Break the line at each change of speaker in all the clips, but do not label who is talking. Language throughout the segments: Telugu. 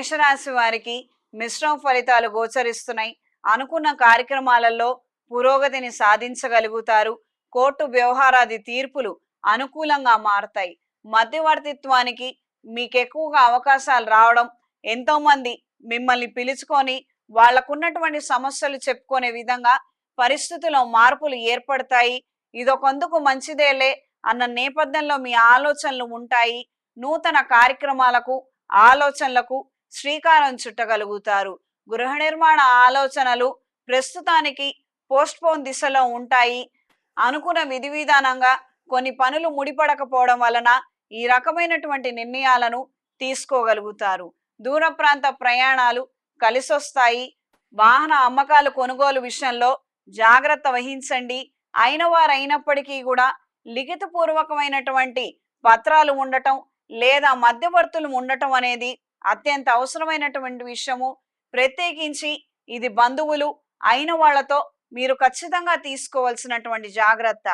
మేషరాశి వారికి మిశ్రమ ఫలితాలు గోచరిస్తున్నాయి. అనుకున్న కార్యక్రమాలలో పురోగతిని సాధించగలుగుతారు. కోర్టు వ్యవహారాది తీర్పులు అనుకూలంగా మారుతాయి. మధ్యవర్తిత్వానికి మీకు ఎక్కువగా అవకాశాలు రావడం ఎంతో మంది మిమ్మల్ని పిలుచుకొని వాళ్ళకున్నటువంటి సమస్యలు చెప్పుకునే విధంగా పరిస్థితుల్లో మార్పులు ఏర్పడతాయి. ఇదొకందుకు మంచిదేలే అన్న నేపథ్యంలో మీ ఆలోచనలు ఉంటాయి. నూతన కార్యక్రమాలకు ఆలోచనలకు శ్రీకారం చుట్టగలుగుతారు. గృహ నిర్మాణ ఆలోచనలు ప్రస్తుతానికి పోస్ట్ పోన్ దిశలో ఉంటాయి. అనుకున్న విధి విధానంగా కొన్ని పనులు ముడిపడకపోవడం వలన ఈ రకమైనటువంటి నిర్ణయాలను తీసుకోగలుగుతారు. దూర ప్రాంత ప్రయాణాలు కలిసొస్తాయి. వాహన అమ్మకాలు కొనుగోలు విషయంలో జాగ్రత్త వహించండి. అయిన వారైనప్పటికీ అయినప్పటికీ కూడా లిఖిత పూర్వకమైనటువంటి పత్రాలు ఉండటం లేదా మధ్యవర్తులు ఉండటం అనేది అత్యంత అవసరమైనటువంటి విషయము. ప్రత్యేకించి ఇది బంధువులు అయిన వాళ్ళతో మీరు ఖచ్చితంగా తీసుకోవాల్సినటువంటి జాగ్రత్త.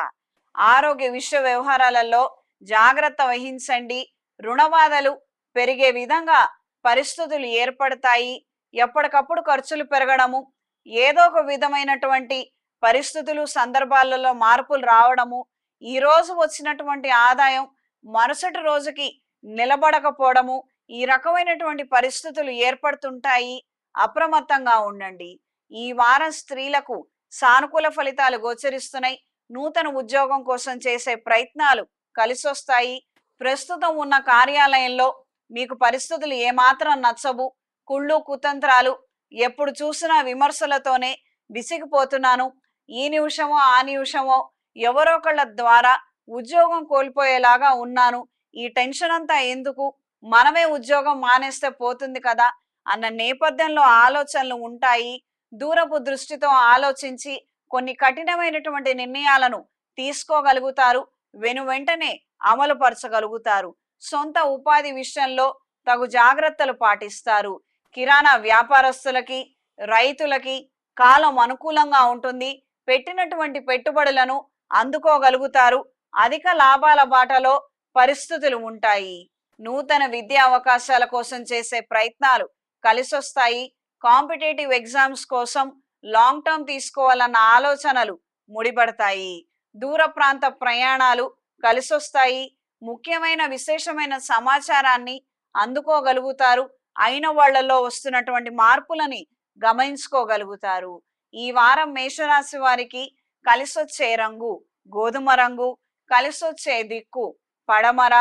ఆరోగ్య విషయ వ్యవహారాలలో జాగ్రత్త వహించండి. రుణబాధలు పెరిగే విధంగా పరిస్థితులు ఏర్పడతాయి. ఎప్పటికప్పుడు ఖర్చులు పెరగడము ఏదో ఒక విధమైనటువంటి పరిస్థితులు సందర్భాలలో మార్పులు రావడము ఈ రోజు వచ్చినటువంటి ఆదాయం మరుసటి రోజుకి నిలబడకపోవడము ఈ రకమైనటువంటి పరిస్థితులు ఏర్పడుతుంటాయి. అప్రమత్తంగా ఉండండి. ఈ వారం స్త్రీలకు సానుకూల ఫలితాలు గోచరిస్తున్నాయి. నూతన ఉద్యోగం కోసం చేసే ప్రయత్నాలు కలిసొస్తాయి. ప్రస్తుతం ఉన్న కార్యాలయంలో మీకు పరిస్థితులు ఏమాత్రం నచ్చవు. కుళ్ళు కుతంత్రాలు ఎప్పుడు చూసినా విమర్శలతోనే విసిగిపోతున్నాను. ఈ నిమిషమో ఆ నిమిషమో ఎవరో ఒకళ్ళ ద్వారా ఉద్యోగం కోల్పోయేలాగా ఉన్నాను. ఈ టెన్షన్ అంతా ఎందుకు? మనమే ఉద్యోగం మానేస్తే పోతుంది కదా అన్న నేపథ్యంలో ఆలోచనలు ఉంటాయి. దూరపు దృష్టితో ఆలోచించి కొన్ని కఠినమైనటువంటి నిర్ణయాలను తీసుకోగలుగుతారు. వెను వెంటనే అమలుపరచగలుగుతారు. సొంత ఉపాధి విషయంలో తగు జాగ్రత్తలు పాటిస్తారు. కిరాణా వ్యాపారస్తులకి రైతులకి కాలం అనుకూలంగా ఉంటుంది. పెట్టినటువంటి పెట్టుబడులను అందుకోగలుగుతారు. అధిక లాభాల బాటలో పరిస్థితులు ఉంటాయి. నూతన విద్యా అవకాశాల కోసం చేసే ప్రయత్నాలు కలిసొస్తాయి. కాంపిటేటివ్ ఎగ్జామ్స్ కోసం లాంగ్ టర్మ్ తీసుకోవాలన్న ఆలోచనలు ముడిపడతాయి. దూర ప్రాంత ప్రయాణాలు కలిసొస్తాయి. ముఖ్యమైన విశేషమైన సమాచారాన్ని అందుకోగలుగుతారు. అయిన వాళ్ళలో వస్తున్నటువంటి మార్పులని గమనించుకోగలుగుతారు. ఈ వారం మేషరాశి వారికి కలిసొచ్చే రంగు గోధుమ రంగు కలిసొచ్చే దిక్కు పడమర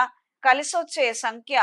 కలిసొచ్చే సంఖ్య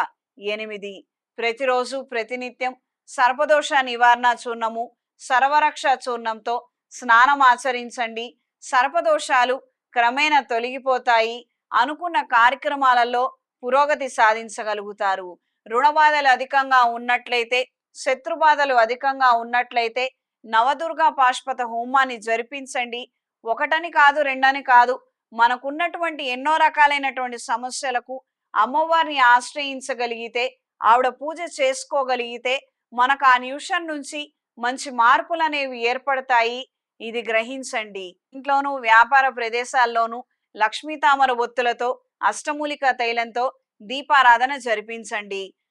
ఎనిమిది. ప్రతిరోజు ప్రతినిత్యం సర్పదోష నివారణ చూర్ణము సర్వరక్ష చూర్ణంతో స్నానం ఆచరించండి. సర్పదోషాలు క్రమేణా తొలగిపోతాయి. అనుకున్న కార్యక్రమాలలో పురోగతి సాధించగలుగుతారు. రుణబాధలు అధికంగా ఉన్నట్లయితే శత్రుబాధలు అధికంగా ఉన్నట్లయితే నవదుర్గా పాష్పత హోమాన్ని జరిపించండి. ఒకటని కాదు రెండని కాదు మనకున్నటువంటి ఎన్నో రకాలైనటువంటి సమస్యలకు అమ్మవారిని ఆశ్రయించగలిగితే ఆవిడ పూజ చేసుకోగలిగితే మనకు ఆ నిమిషం నుంచి మంచి మార్పులు అనేవి ఏర్పడతాయి. ఇది గ్రహించండి. ఇంట్లోనూ వ్యాపార ప్రదేశాల్లోనూ లక్ష్మీ తామర ఒత్తులతో అష్టమూలిక తైలంతో దీపారాధన జరిపించండి.